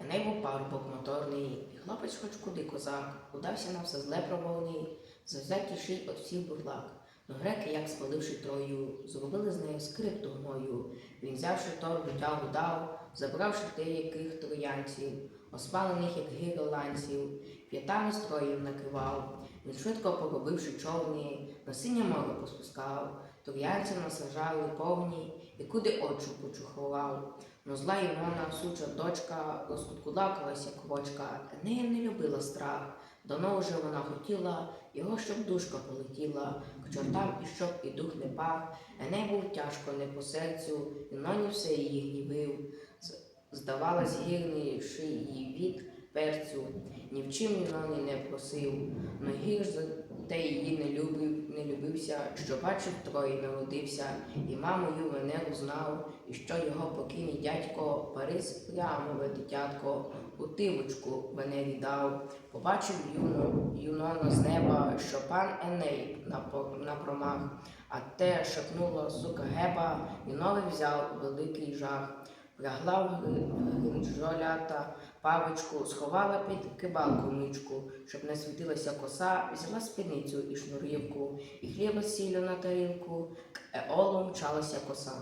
Еней був парубок моторний, і хлопець хоч куди козак, удався на все зле провольний, завзятіший от всіх бурлак. Но греки, як спаливши трою, зробили з нею скрипту гною. Він взявши торбу тягу дав, забравши деяких троянців, оспалених, як гири ланців, п'ятами строїв накривав. Він швидко поробивши човні, на синє море поспускав, троянців насажали повні, і куди очу почухував. Но зла Івона, суча дочка, розкуткулакалась, як квочка, Енея не любила страх. Давно вже вона хотіла його, щоб душка полетіла, к чортам і щоб і дух не пах. Еней був тяжко не по серцю, і ноні все її гнівив. Здавалось, гірніший її від перцю, ні в чим ноні не просив, но гір за те її не любив, не любився, що бачив трої народився, і мамою Венеру знав, і що його покійний дядько Парис прямове дитятко у тивочку Венері дав. Побачив юно, юнона з неба, що пан Еней на, на промах, а те шепнула сука геба, і новий взяв великий жах. Прягла в гринджолята павичку, сховала під кибалку мичку, щоб не світилася коса, взяла спідницю і шнурівку, і хліба з сіллю на тарілку, к еолу мчалася коса.